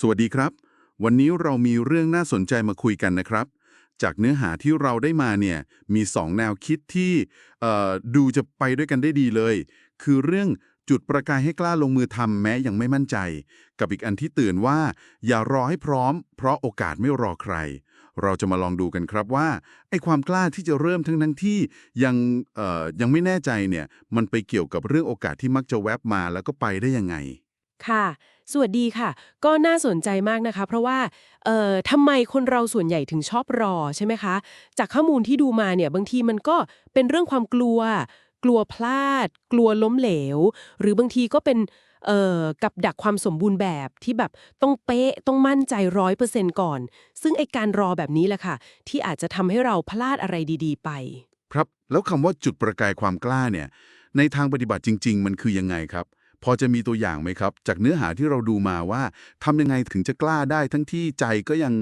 สวัสดีครับ วันนี้เรามีเรื่องน่าสนใจมาคุยกันนะครับ จากเนื้อหาที่เราได้มาเนี่ยมีสองแนวคิดที่ดูจะไปด้วยกันได้ดีเลย คือเรื่องจุดประกายให้กล้าลงมือทำแม้ยังไม่มั่นใจ กับอีกอันที่เตือนว่า อย่ารอให้พร้อม เพราะโอกาสไม่รอใคร เราจะมาลองดูกันครับว่าไอ้ความกล้าที่จะเริ่มทั้งทั้งที่ยังยังไม่แน่ใจเนี่ยมันไปเกี่ยวกับเรื่องโอกาสที่มักจะแวบมาแล้วก็ไปได้ยังไง ค่ะ สวัสดีค่ะ ก็น่าสนใจมากนะคะ เพราะว่าเอ่อทำไมคนเราส่วนใหญ่ถึงชอบรอใช่ไหมคะ จากข้อมูลที่ดูมาเนี่ยบางทีมันก็เป็นเรื่องความกลัว กลัวพลาด กลัวล้มเหลว หรือบางทีก็เป็นเอ่อกับดักความสมบูรณ์แบบที่แบบต้องเป๊ะต้องมั่นใจร้อยเปอร์เซ็นต์ก่อน ซึ่งไอการรอแบบนี้แหละค่ะ ที่อาจจะทำให้เราพลาดอะไรดีๆ ไป ครับ แล้วคำว่าจุดประกายความกล้าเนี่ย ในทางปฏิบัติจริง ๆ มันคือยังไงครับ พอจะมีตัวอย่างไหมครับ จากเนื้อหาที่เราดูมาว่าทำยังไงถึงจะกล้าได้ทั้งที่ใจก็ยัง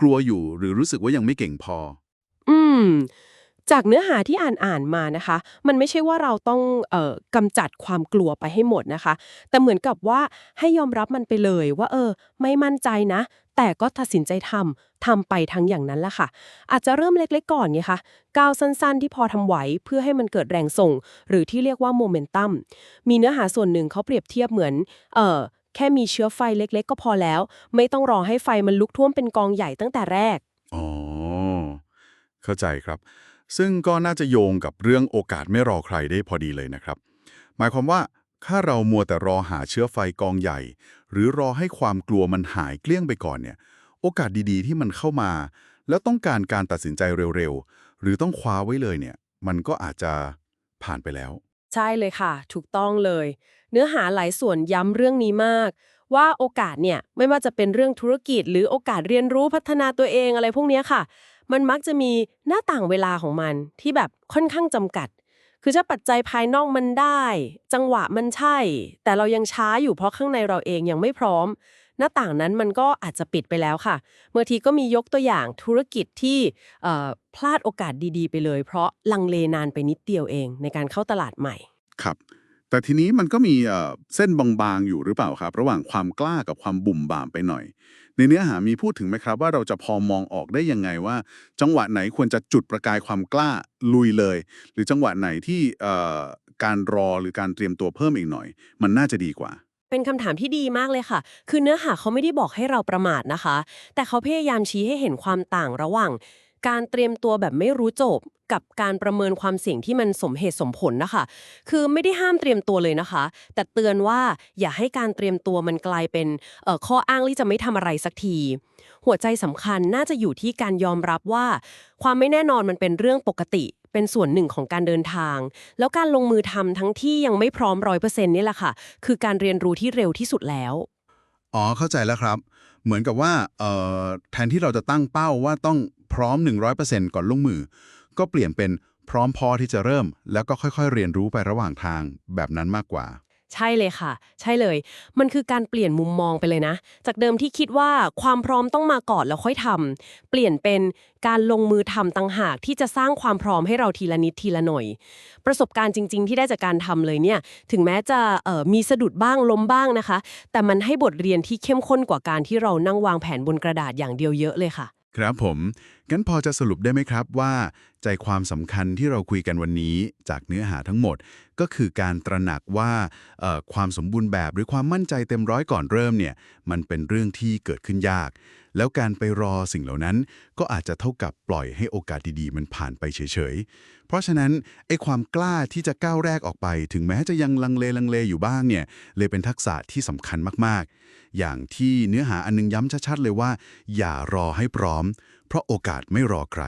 กลัวๆอยู่ หรือรู้สึกว่ายังไม่เก่งพอ อืม จากเนื้อหาที่อ่านอ่านมานะคะ มันไม่ใช่ว่าเราต้องออกำจัดความกลัวไปให้หมดนะคะ แต่เหมือนกับว่าให้ยอมรับมันไปเลยว่า เออ ไม่มั่นใจนะ แต่ก็ตัดสินใจทำทำไปทั้งอย่างนั้นแหละค่ะ อาจจะเริ่มเล็กๆก่อนไงคะก้าวสั้นๆ ที่พอทำไหวเพื่อให้มันเกิดแรงส่ง หรือที่เรียกว่าโมเมนตัมมีเนื้อหาส่วนหนึ่งเขาเปรียบเทียบเหมือน เออแค่มีเชื้อไฟเล็ก ๆ ก็พอแล้ว ไม่ต้องรอให้ไฟมันลุกท่วมเป็นกองใหญ่ตั้งแต่แรกอ๋อเข้าใจครับ ซึ่งก็น่าจะโยงกับเรื่องโอกาสไม่รอใครได้พอดีเลยนะครับ หมายความว่าถ้าเรามัวแต่รอหาเชื้อไฟกองใหญ่ หรือรอให้ความกลัวมันหายเกลี้ยงไปก่อนเนี่ย โอกาสดีๆที่มันเข้ามา แล้วต้องการการตัดสินใจเร็วๆ หรือต้องคว้าไว้เลยเนี่ย มันก็อาจจะผ่านไปแล้ว ใช่เลยค่ะ ถูกต้องเลย เนื้อหาหลายส่วนย้ำเรื่องนี้มาก ว่าโอกาสเนี่ยไม่ว่าจะเป็นเรื่องธุรกิจ หรือโอกาสเรียนรู้พัฒนาตัวเองอะไรพวกนี้ค่ะ มันมักจะมีหน้าต่างเวลาของมันที่แบบค่อนข้างจำกัด คือถ้าปัจจัยภายนอกมันได้ จังหวะมันใช่ แต่เรายังช้าอยู่เพราะข้างในเราเองยังไม่พร้อม หน้าต่างนั้นมันก็อาจจะปิดไปแล้วค่ะเมื่อทีก็มียกตัวอย่างธุรกิจที่พลาดโอกาสดีๆ ไปเลย เพราะลังเลนานไปนิดเดียวเองในการเข้าตลาดใหม่ครับ แต่ทีนี้มันก็มีเอ่อเส้นบางๆอยู่หรือเปล่าครับ ระหว่างความกล้ากับความบุ่มบามไปหน่อย ในเนื้อหามีพูดถึงไหมครับ ว่าเราจะพอมองออกได้ยังไงว่า จังหวะไหนควรจะจุดประกายความกล้าลุยเลย หรือจังหวะไหนที่เอ่อการรอหรือการเตรียมตัวเพิ่มอีกหน่อย มันน่าจะดีกว่า เป็นคำถามที่ดีมากเลยค่ะ คือเนื้อหาเขาไม่ได้บอกให้เราประมาทนะคะ แต่เขาพยายามชี้ให้เห็นความต่างระหว่าง การเตรียมตัวแบบไม่รู้จบ กับการประเมินความเสี่ยงที่มันสมเหตุสมผลนะคะ คือไม่ได้ห้ามเตรียมตัวเลยนะคะ แต่เตือนว่าอย่าให้การเตรียมตัวมันกลายเป็นข้ออ้างที่จะไม่ทำอะไรสักที หัวใจสำคัญน่าจะอยู่ที่การยอมรับว่า ความไม่แน่นอนมันเป็นเรื่องปกติเป็นส่วนหนึ่งของการเดินทาง แล้วการลงมือทำทั้งที่ยังไม่พร้อมร้อยเปอร์เซ็นต์นี่แหละค่ะ คือการเรียนรู้ที่เร็วที่สุดแล้ว อ๋อ เข้าใจแล้วครับ เหมือนกับว่าแทนที่เราจะตั้งเป้าว่าต้อง พร้อม 100%ก่อนลงมือ ก็เปลี่ยนเป็นพร้อมพอที่จะเริ่ม แล้วก็ค่อยๆ เรียนรู้ไประหว่างทางแบบนั้นมากกว่า ใช่เลยค่ะ ใช่เลย มันคือการเปลี่ยนมุมมองไปเลยนะ จากเดิมที่คิดว่าความพร้อมต้องมาก่อนแล้วค่อยทำเปลี่ยนเป็นการลงมือทำต่างหากที่จะสร้างความพร้อมให้เราทีละนิดทีละหน่อย ประสบการณ์จริง ๆ ที่ได้จากการทำเลยเนี่ย ถึงแม้จะมีสะดุดบ้างล้มบ้างนะคะ แต่มันให้บทเรียนที่เข้มข้นกว่าการที่เรานั่งวางแผนบนกระดาษอย่างเดียวเยอะเลยค่ะ ครับผม งั้นพอจะสรุปได้ไหมครับว่า ใจความสำคัญที่เราคุยกันวันนี้จากเนื้อหาทั้งหมด ก็คือการตระหนักว่าเอ่อความสมบูรณ์แบบหรือความมั่นใจเต็มร้อยก่อนเริ่มเนี่ย มันเป็นเรื่องที่เกิดขึ้นยาก แล้วการไปรอสิ่งเหล่านั้น ก็อาจจะเท่ากับปล่อยให้โอกาสดีๆ มันผ่านไปเฉยๆ เพราะฉะนั้นไอ้ความกล้าที่จะก้าวแรกออกไป ถึงแม้จะยังลังเลลังเลอยู่บ้างเนี่ยเลยเป็นทักษะที่สำคัญมากๆ อย่างที่เนื้อหาอันนึงย้ำชัดๆเลยว่า อย่ารอให้พร้อม เพราะโอกาสไม่รอใคร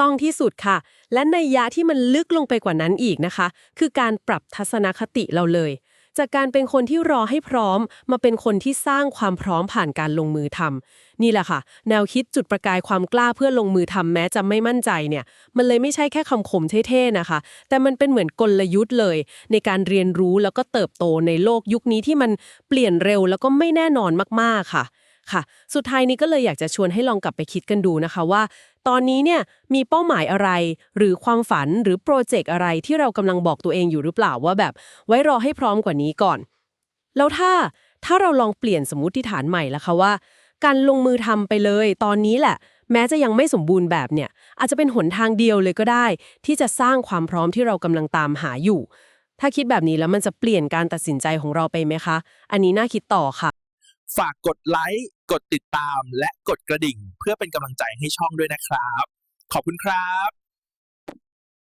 ต้องที่สุดค่ะ และในยยะที่มันลึกลงไปกว่านั้นอีกนะคะ คือการปรับทัศนคติเราเลย จากการเป็นคนที่รอให้พร้อม มาเป็นคนที่สร้างความพร้อมผ่านการลงมือทำนี่แหละค่ะ แนวคิดจุดประกายความกล้าเพื่อลงมือทำแม้จะไม่มั่นใจเนี่ย มันเลยไม่ใช่แค่คำคมเท่ๆนะคะ แต่มันเป็นเหมือนกลยุทธ์เลย ในการเรียนรู้แล้วก็เติบโตในโลกยุคนี้ที่มันเปลี่ยนเร็วแล้วก็ไม่แน่นอนมากๆค่ะ ค่ะ สุดท้ายนี้ก็เลยอยากจะชวนให้ลองกลับไปคิดกันดูนะคะว่า ตอนนี้เนี่ยมีเป้าหมายอะไร หรือความฝันหรือโปรเจกต์อะไรที่เรากำลังบอกตัวเองอยู่หรือเปล่าว่าแบบ ไว้รอให้พร้อมกว่านี้ก่อน แล้วถ้าถ้าเราลองเปลี่ยนสมมติฐานใหม่ละคะว่า การลงมือทำไปเลย ตอนนี้แหละ แม้จะยังไม่สมบูรณ์แบบเนี่ย อาจจะเป็นหนทางเดียวเลยก็ได้ ที่จะสร้างความพร้อมที่เรากำลังตามหาอยู่ ถ้าคิดแบบนี้แล้วมันจะเปลี่ยนการตัดสินใจของเราไปไหมคะ อันนี้น่าคิดต่อค่ะ ฝากกดไลค์ กดติดตามและกดกระดิ่ง เพื่อเป็นกำลังใจให้ช่องด้วยนะครับ ขอบคุณครับ